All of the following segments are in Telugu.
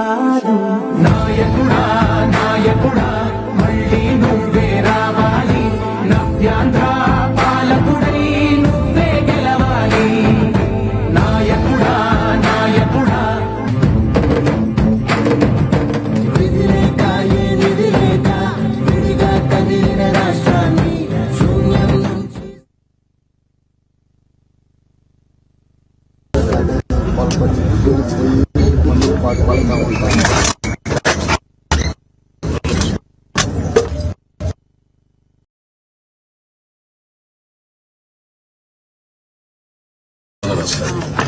కాదు నాయకుడా నాయకుడా మళ్ళీ నువ్వే రావాలి. నవ్యాంధ్ర పాలకుడై నువ్వే గెలవాలి. నాయకుడా నాయకుడా. విధిలేక పడతా ఉంటాను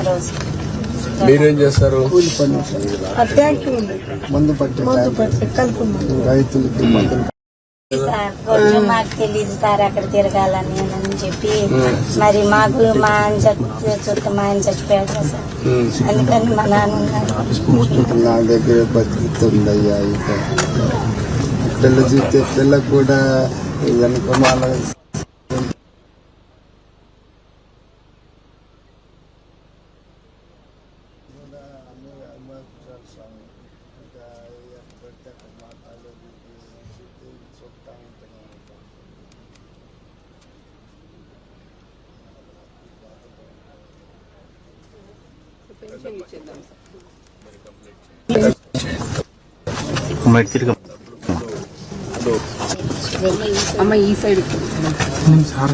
రోజు మీరేం చేస్తారు మందు పట్టి మందు పట్టి కలుపున్నాను రైతులకి సార్ కొంచెం మాకు తెలియదు సార్ అక్కడ తిరగాలని అని చెప్పి మరి మాకు మా ఆయన చచ్చి- చుట్టూ మా ఆయన చచ్చిపోయాడు సార్. అందుకని మా నాన్న నా దగ్గర బతుకుతుందయ్యా ఇక. పిల్ల చూస్తే పిల్ల కూడా వెనుకమాల అమ్మ ఈ సైడ్ సార్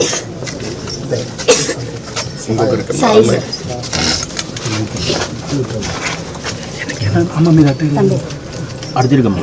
അമ്മ അടുത്തിരിക്കും